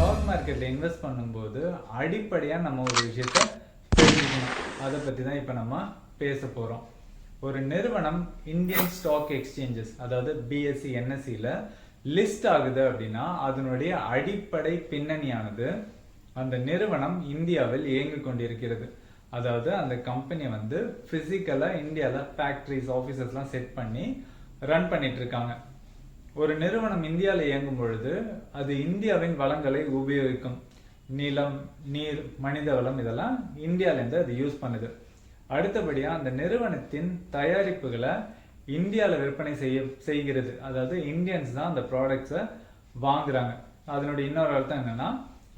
Stock மார்க்கெட்ல invest பண்ணும்போது அடிப்படையாக நம்ம ஒரு விஷயத்த தெரிஞ்சுக்கணும். அதை பற்றி தான் இப்போ நம்ம பேச போகிறோம் ஒரு நிறுவனம் இந்தியன் ஸ்டாக் எக்ஸ்சேஞ்சஸ் அதாவது பிஎஸ்சி என்எஸ்சியில் லிஸ்ட் ஆகுது அப்படின்னா அதனுடைய அடிப்படை பின்னணியானது அந்த நிறுவனம் இந்தியாவில் இயங்கி கொண்டிருக்கிறது. அதாவது அந்த கம்பெனி வந்து ஃபிசிக்கலாக இந்தியாவில் ஃபேக்ட்ரிஸ் ஆஃபீஸஸ்லாம் செட் பண்ணி ரன் பண்ணிட்டு இருக்காங்க. ஒரு நிறுவனம் இந்தியாவில் இயங்கும் பொழுது அது இந்தியாவின் வளங்களை உபயோகிக்கும். நிலம் நீர் மனித வளம் இதெல்லாம் இந்தியாவிலேருந்து அது யூஸ் பண்ணுது. அடுத்தபடியாக அந்த நிறுவனத்தின் தயாரிப்புகளை இந்தியாவில் விற்பனை செய்ய செய்கிறது. அதாவது இந்தியன்ஸ் தான் அந்த ப்ராடக்ட்ஸை வாங்குறாங்க. அதனுடைய இன்னொரு அர்த்தம் என்னன்னா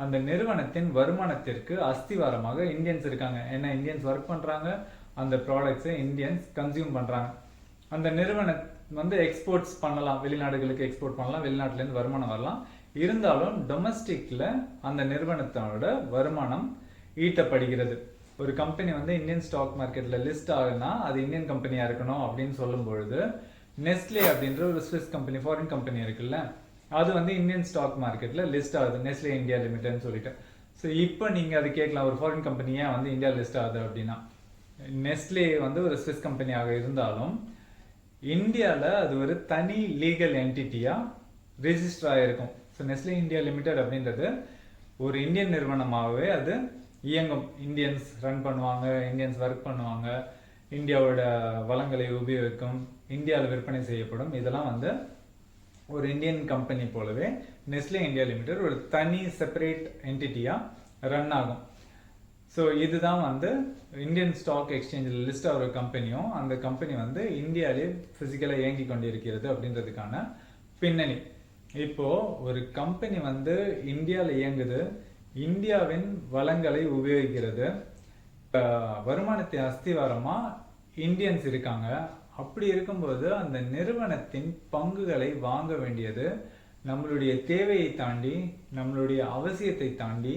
அந்த நிறுவனத்தின் வருமானத்திற்கு அஸ்திவாரமாக இந்தியன்ஸ் இருக்காங்க. ஏன்னா இந்தியன்ஸ் ஒர்க் பண்ணுறாங்க அந்த ப்ராடக்ட்ஸை இந்தியன்ஸ் கன்சியூம் பண்ணுறாங்க அந்த நிறுவனம் வந்து எக்ஸ்போர்ட்ஸ் பண்ணலாம். வெளிநாடுகளுக்கு எக்ஸ்போர்ட் பண்ணலாம். வெளிநாட்டுலேருந்து வருமானம் வரலாம். இருந்தாலும் டொமஸ்டிக்கில் அந்த நிறுவனத்தோட வருமானம் ஈட்டப்படுகிறது. ஒரு கம்பெனி வந்து இந்தியன் ஸ்டாக் மார்க்கெட்டில் லிஸ்ட் ஆகுனா அது இந்தியன் கம்பெனியாக இருக்கணும் அப்படின்னு சொல்லும் பொழுது நெஸ்லே அப்படின்ற ஒரு ஸ்விஸ் கம்பெனி ஃபாரின் கம்பெனி இருக்குல்ல அது வந்து இந்தியன் ஸ்டாக் மார்க்கெட்டில் லிஸ்ட் ஆகுது. நெஸ்லே இந்தியா லிமிடெட்னு சொல்லிட்டு. ஸோ இப்போ நீங்கள் அது கேட்கலாம். ஒரு ஃபாரின் கம்பெனியாக வந்து இந்தியா லிஸ்ட் ஆகுது அப்படின்னா நெஸ்லே வந்து ஒரு ஸ்விஸ் கம்பெனியாக இருந்தாலும் இந்தியாவில் அது ஒரு தனி லீகல் என்டிட்டியாக ரிஜிஸ்டர் ஆகிருக்கும் ஸோ நெஸ்லே இந்தியா லிமிடெட் அப்படின்றது ஒரு இந்தியன் நிறுவனமாகவே அது இயங்கும். இந்தியன்ஸ் ரன் பண்ணுவாங்க இந்தியன்ஸ் ஒர்க் பண்ணுவாங்க. இந்தியாவோட வளங்களை உபயோகிக்கும் இந்தியாவில் விற்பனை செய்யப்படும். இதெல்லாம் வந்து ஒரு இந்தியன் கம்பெனி போலவே நெஸ்லே இந்தியா லிமிடெட் ஒரு தனி செப்பரேட் என்டிட்டியாக ரன் ஆகும். ஸோ இதுதான் வந்து இந்தியன் ஸ்டாக் எக்ஸ்சேஞ்சில் லிஸ்ட் ஆகிற கம்பெனியும் அந்த கம்பெனி வந்து இந்தியாவிலே ஃபிசிக்கலாக இயங்கி கொண்டிருக்கிறது அப்படின்றதுக்கான பின்னணி. இப்போது ஒரு கம்பெனி வந்து இந்தியாவில் இயங்குது. இந்தியாவின் வளங்களை உபயோகிக்கிறது. இப்போ வருமானத்தை அஸ்திவாரமாக இந்தியன்ஸ் இருக்காங்க. அப்படி இருக்கும்போது அந்த நிறுவனத்தின் பங்குகளை வாங்க வேண்டியது நம்மளுடைய தேவையை தாண்டி நம்மளுடைய அவசியத்தை தாண்டி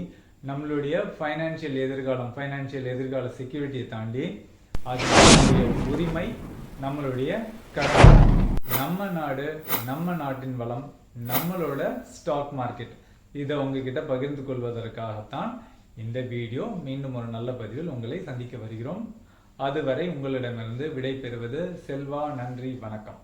நம்மளுடைய ஃபைனான்சியல் எதிர்காலம் ஃபைனான்சியல் எதிர்கால செக்யூரிட்டியை தாண்டி அது நம்மளுடைய உரிமை நம்மளுடைய கடமை நம்ம நாடு நம்ம நாட்டின் வளம் நம்மளோட ஸ்டாக் மார்க்கெட் இதை உங்ககிட்ட பகிர்ந்து கொள்வதற்காகத்தான் இந்த வீடியோ மீண்டும் ஒரு நல்ல பதிவில் உங்களை சந்திக்க வருகிறோம். அதுவரை உங்களிடமிருந்து விடை பெறுவது செல்வா நன்றி வணக்கம்.